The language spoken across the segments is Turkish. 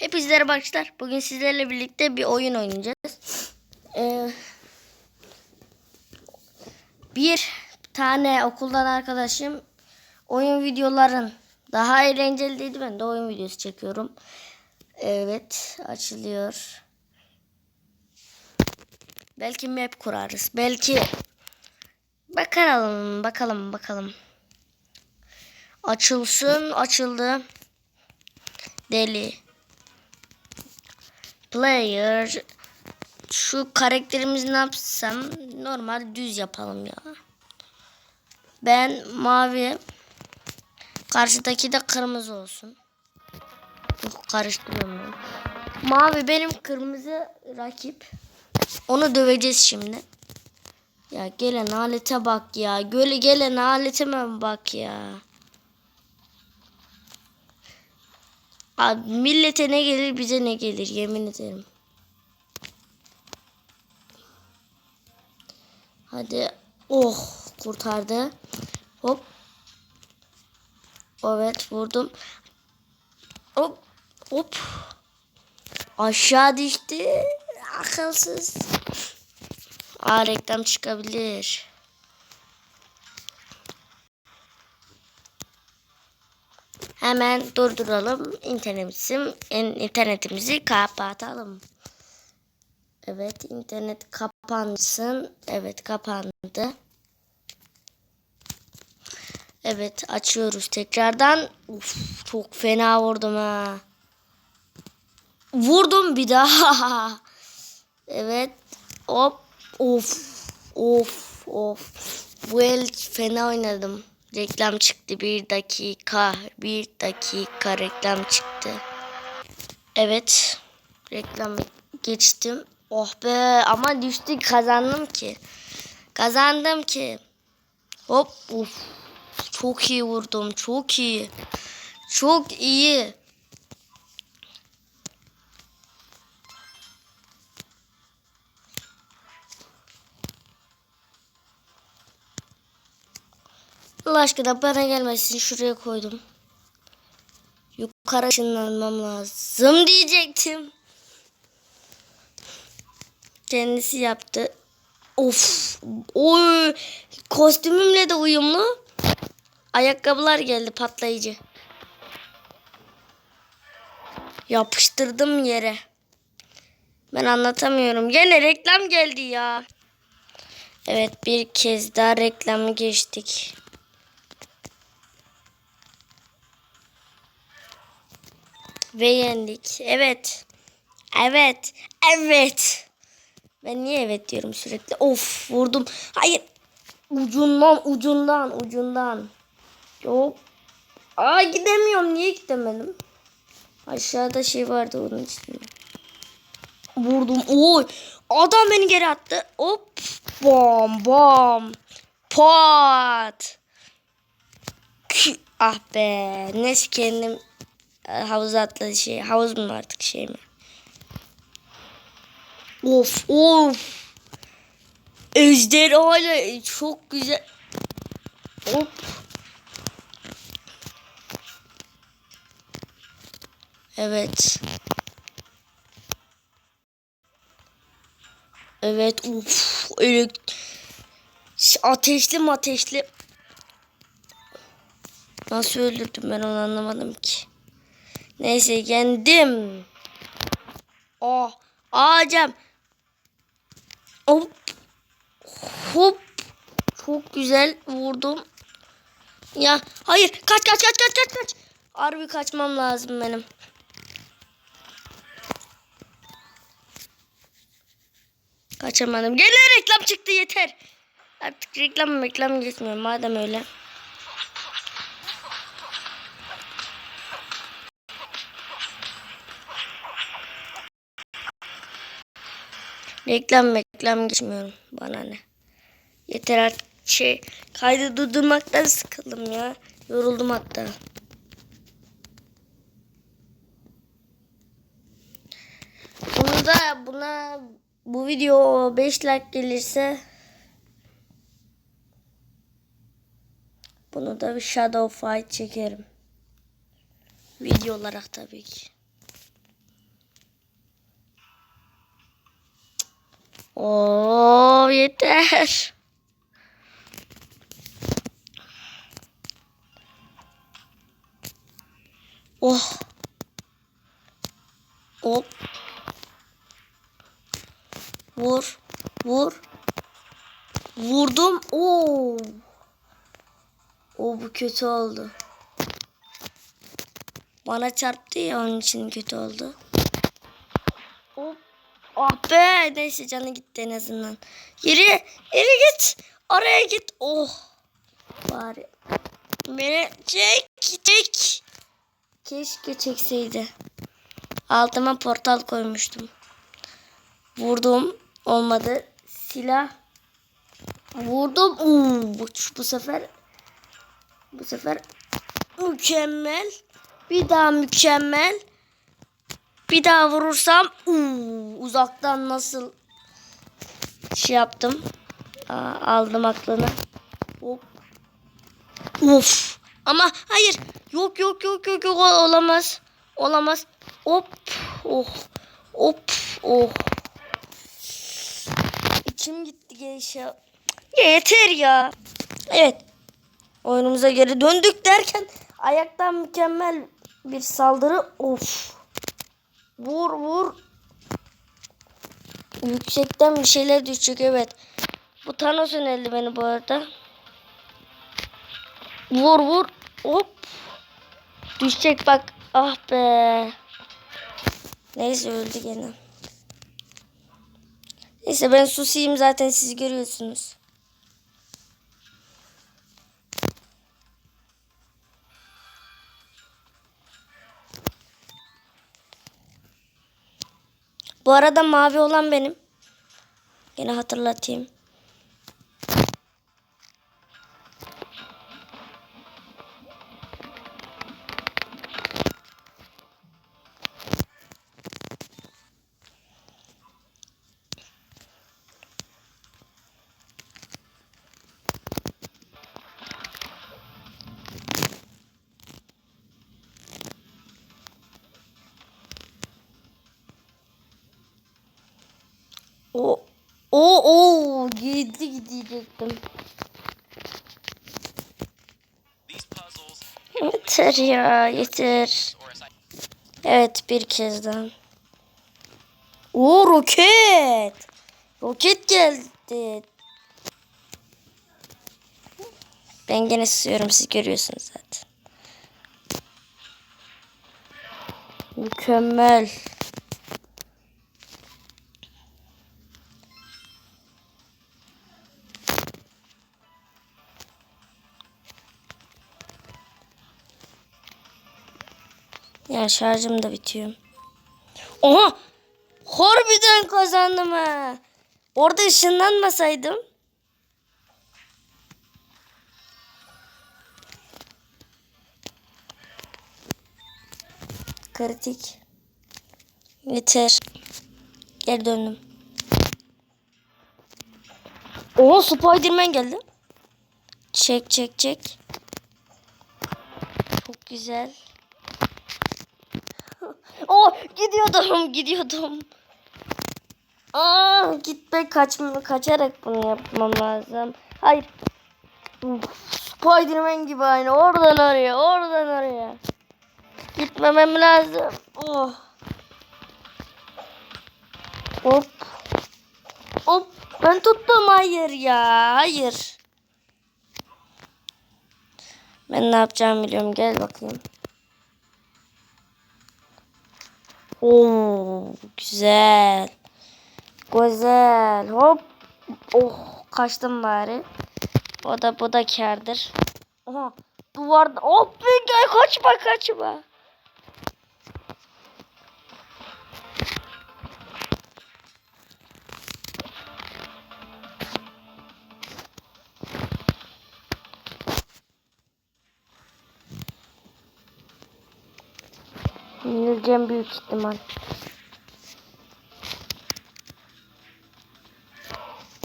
Hepinizlere başlar. Bugün sizlerle birlikte bir oyun oynayacağız. Ee, bir tane okuldan arkadaşım oyun videoların daha eğlenceli dedi. Ben de oyun videosu çekiyorum. Evet açılıyor. Belki map kurarız. Belki bakalım bakalım bakalım. Açılsın açıldı. Deli. Player. Şu karakterimizi ne yapsam normal düz yapalım ya. Ben mavi. Karşıdaki de kırmızı olsun. Karıştırıyorum. Mavi benim kırmızı rakip. Onu döveceğiz şimdi. Ya gelen alete bak ya. Göle gelen aletime bak ya. Abi millete ne gelir bize ne gelir yemin ederim. Hadi. Oh kurtardı. Hop. Evet vurdum. Hop. Hop. Aşağı düştü. Akılsız. Aa reklam çıkabilir. Hemen durduralım. İnternetimizi, internetimizi kapatalım. Evet internet kapansın. Evet kapandı. Evet açıyoruz tekrardan. Uf, çok fena vurdum ha. Vurdum bir daha. evet. Hop. Of. Of. Of. Bu el fena oynadım. Reklam çıktı. Bir dakika. Bir dakika reklam çıktı. Evet. Reklam geçtim. Oh be ama düştü kazandım ki. Kazandım ki. Hop. Uf. Çok iyi vurdum. Çok iyi. Çok iyi. Allah aşkına bana gelmesin şuraya koydum. Yukarı ışınlanmam lazım diyecektim. Kendisi yaptı. Of. Oy. Kostümümle de uyumlu. Ayakkabılar geldi patlayıcı. Yapıştırdım yere. Ben anlatamıyorum. Gene reklam geldi ya. Evet bir kez daha reklamı geçtik. Ve yendik. Evet. Evet. Evet. Ben niye evet diyorum sürekli? Of vurdum. Hayır. Ucundan ucundan ucundan. Yok. Aa gidemiyorum. Niye gidemedim? Aşağıda şey vardı onun için. Vurdum. Oy. Adam beni geri attı. Hop. Bom bom. Pat. Ah be. Neyse kendim havuza atladı şey. Havuz mu artık şey mi? Of of. Ejderha çok güzel. Hop. Evet. Evet. Uf. Elek ateşli ateşli. Nasıl öldürdüm ben onu anlamadım ki. Neyse yendim. Oh. Ağacım. Hop. Hop. Çok güzel vurdum. Ya hayır kaç kaç kaç kaç kaç kaç. Harbi kaçmam lazım benim. Kaçamadım. Gene reklam çıktı yeter. Artık reklam reklam geçmiyor madem öyle. Reklam reklam geçmiyorum. Bana ne. Yeter artık şey kaydı durdurmaktan sıkıldım ya. Yoruldum hatta. Bunu da buna bu video 5 like gelirse bunu da bir shadow fight çekerim. Video olarak tabii ki. Oo yeter. Oh. Hop. Vur. Vur. Vurdum. Oo. O bu kötü oldu. Bana çarptı ya onun için kötü oldu. Ah be. Neyse canı gitti en azından. Yürü. Yürü git. Oraya git. Oh. Bari. Beni çek. Çek. Keşke çekseydi. Altıma portal koymuştum. Vurdum. Olmadı. Silah. Vurdum. Oo, bu, bu sefer bu sefer mükemmel. Bir daha mükemmel. Bir daha vurursam uzaktan nasıl şey yaptım. Aldım aklını. Hop. Of. Ama hayır. Yok yok yok yok yok Ol- olamaz. Olamaz. Hop. Oh. Hop. Oh. İçim gitti gelişe. Ya yeter ya. Evet. Oyunumuza geri döndük derken ayaktan mükemmel bir saldırı. Of. Vur vur. Yüksekten bir şeyler düşecek evet. Bu Thanos'un eldiveni bu arada. Vur vur. Hop. Düşecek bak. Ah be. Neyse öldü gene. Neyse ben susayım zaten siz görüyorsunuz. Bu arada mavi olan benim. Yine hatırlatayım. O o o gitti gidecektim. Yeter ya yeter. Evet bir kez daha. Oo roket. Roket geldi. Ben gene susuyorum siz görüyorsunuz zaten. Mükemmel. Ya şarjım da bitiyor. Oha! Harbiden kazandım ha. Orada ışınlanmasaydım. Kritik. Yeter. Geri döndüm. Oha Spiderman geldi. Çek çek çek. Çok güzel. Oh gidiyordum gidiyordum. Aa gitme kaçma kaçarak bunu yapmam lazım. Hayır. Spiderman gibi aynı oradan oraya oradan oraya. Gitmemem lazım. Oh. Hop. Hop. Ben tuttum hayır ya. Hayır. Ben ne yapacağımı biliyorum. Gel bakayım. Oo, güzel. Güzel. Hop. Oh, kaçtım bari. O da bu da kârdır. Oha. Duvarda. Hop, gel kaçma kaçma. öleceğim büyük ihtimal.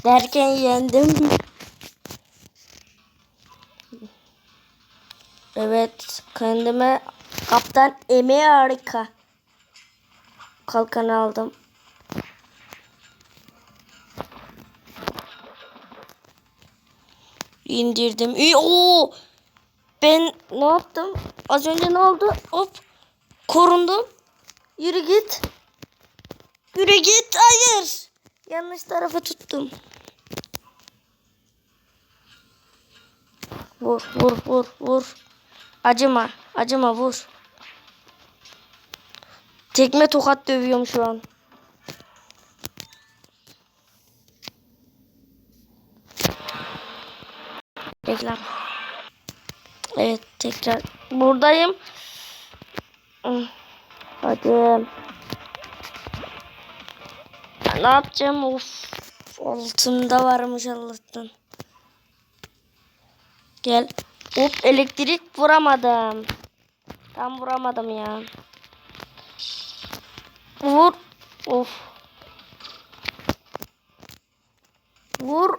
Derken yendim. Evet kendime kaptan emeği harika. Kalkanı aldım. indirdim. İyi, oo! Ben ne yaptım? Az önce ne oldu? Hop korundum. Yürü git. Yürü git. Hayır. Yanlış tarafa tuttum. Vur, vur, vur, vur. Acıma, acıma vur. Tekme tokat dövüyorum şu an. Reklam. Evet tekrar buradayım. Hadi. Ya Ne yapacağım? Of. Altımda varmış Allah'tan. Gel. Hop elektrik vuramadım. Tam vuramadım ya. Vur. Of. Vur.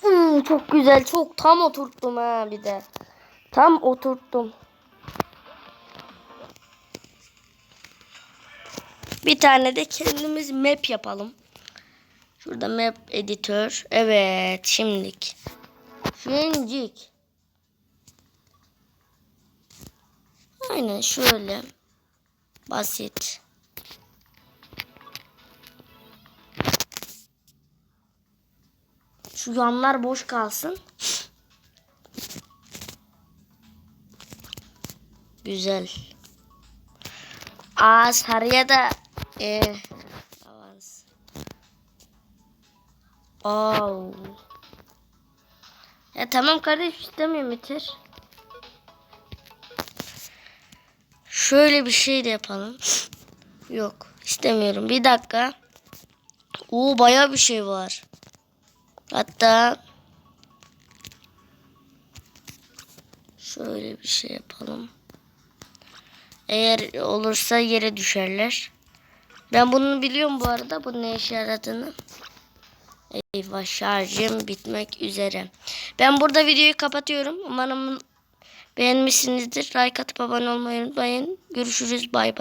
Hmm, çok güzel. Çok tam oturttum ha bir de. Tam oturttum. Bir tane de kendimiz map yapalım. Şurada map editör. Evet şimdilik. Şimdilik. Aynen şöyle. Basit. Şu yanlar boş kalsın. Güzel. Aa sarıya da e, avans. Oh. Ya tamam kardeş istemiyorum bitir. Şöyle bir şey de yapalım. Yok istemiyorum. Bir dakika. Oo baya bir şey var. Hatta şöyle bir şey yapalım. Eğer olursa yere düşerler. Ben bunu biliyorum bu arada. Bu ne işe yaradığını. Eyvah şarjım bitmek üzere. Ben burada videoyu kapatıyorum. Umarım beğenmişsinizdir. Like atıp abone olmayı unutmayın. Görüşürüz. Bay bay.